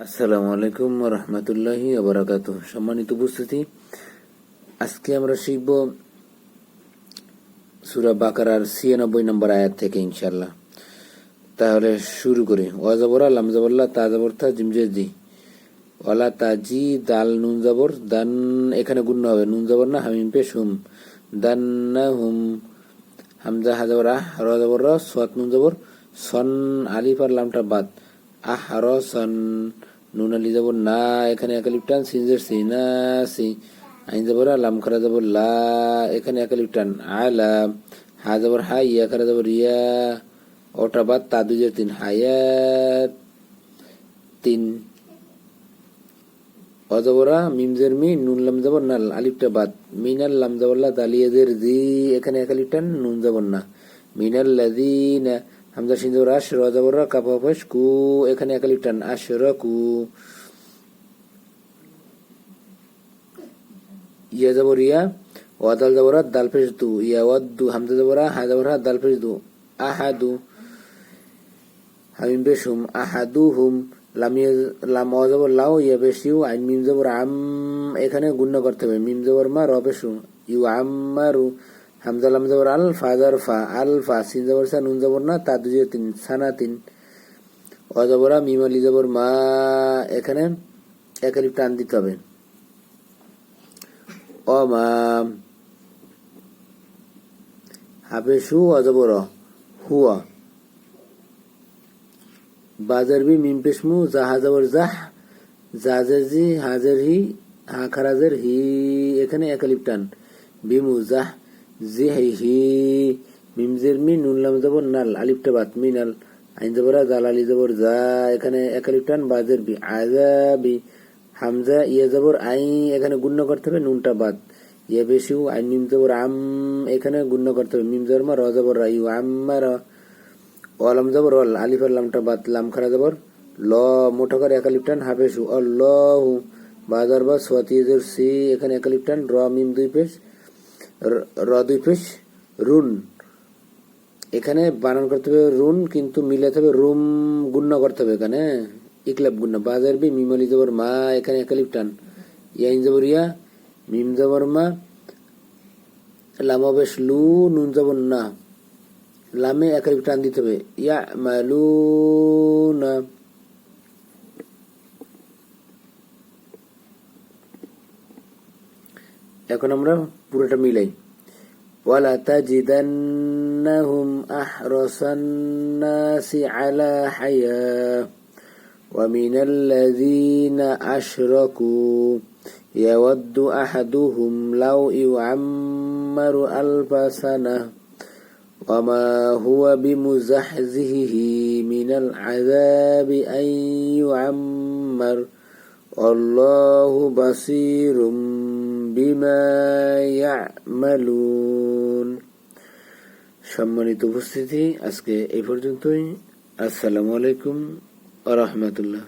আসসালামু আলাইকুম রহমতুল্লাহি আবরাকাত সম্মানিত উপস্থিতি, আজকে আমরা শিখব সুরা বাকারার ছিয়ানব্বই নম্বর আয়াত থেকে ইনশাল্লাহ তাহলে শুরু করি। ওয়াজাবরা লামজাবল্লা তাজাবর থা জিমজেজি ওয়ালা তাজি দাল, নুন, জাবর, দান, এখানে গুণ হবে। নুন, জাবর, না, হামিম, পেশ, হুম। দান হুম। হামজা হাজাবর রাজাবর সোয়াত নুন, জাবর, সন, আলিফ আর লামটা বাদ। আহ র সন নুন আলি যাব না, এখানে একালিপটান, সিনজের সি না সি। আইন যাবর লাম খারা যাব লা, এখানে একালিপটান, আলা। হা যাবর হা, ইয়া, খারা যাবর ইয়া ওটা বাদ তা দুজের তিন, হায়াত। তিন। অজবরা মিমজের মি, নুন লাম যাবর না আলিফটা বাদ। মিনাল লাম যাবল্লা দালিয়াদের দি এখানে একালিপটান, নুন যাবর না। মিনাল লাদিনা হামজা সিন্দুর আশ রজাবর কাপা ফস কু এখানে একালিপ টান আশ কু ইয়া ইয়া ওয়াদাল দাল ফেস দু ইয়া ওয়াদু হামজা হা যাবর হা দাল ফেস দু হামিম বেশুম আহাদু হুম লামিয়া লাম লাও ইয়া বেশিউ, আইন মিম যাবর আম। এখানে গুণ্য করতে হবে। মিম যাবর মা, র বেশু ইউ আম্মারু। হামজা লাম জবর আল ফাজার ফা, আল, ফা সিন জবর সা, নুন জবর না, তা দুজে তিন সানা তিন। অজবরা মিম আলি জবর মা, এখানে একালিপ টান দিতে হবে। অ, মা হাফেসু অজবর হুয়া বাজার বি মিম পেশমু জাহা জবর জাহ জাজের জি হাজার হি, হা খারাজের হি, এখানে একালিপ টান। বিমু জাহ জিহি মিমজের মি নুন লাম যাবর নাল, আলিফটা বাত মিনাল, আইন যাবরা জাল, আলি যাবর যা এখানে এক একালিফটান বাজের বি আজাবি হামজা, ইয়া যাবর আই এখানে গুণ্য করতে হবে, নুনটা বাদ। ইয়া বেশিও আইন, মিম যাবর আম, এখানে গুণ্য করতে হবে, মিম যাবর মা, র যাবর রাইউ আম্মা র। অলাম যাবর অল আলিফার লামটা বাদ, লাম খারা যাবর ল, মোটা করে একালিফটান হাফেসু অল্লাহু, বাজার বা সোয়াতিয়ের সি, এখানে এক একালিফটান র, মিম দুই পেশ র দুই পেশ রুন। এখানে বানান করতে হবে রুন, কিন্তু মিলাতে হবে রুম গুণ্য করতে হবে এখানে। ইকলাব গুণ্য। বাজার বি মিমালি জবর মা, এখানে একালিপ টান ইয়াইন জবর ইয়া, মিম জবর মা, লামা বেশ লু, নুন জবর না। লামে একালিপ টান দিতে হবে। ইয়া মালু না এখন আমরা পুরোটা মিলাই ولتجدنهم أحرص الناس على حياة ومن الذين أشركوا يود أحدهم لو يعمر ألف سنة وما هو بمزحزحه من العذاب أن يعمر والله بصير বিমা ইয়ামালুন সম্মানিত উপস্থিতি আজকে এই পর্যন্তই আসসালামু আলাইকুম আ রহমতুল্লাহ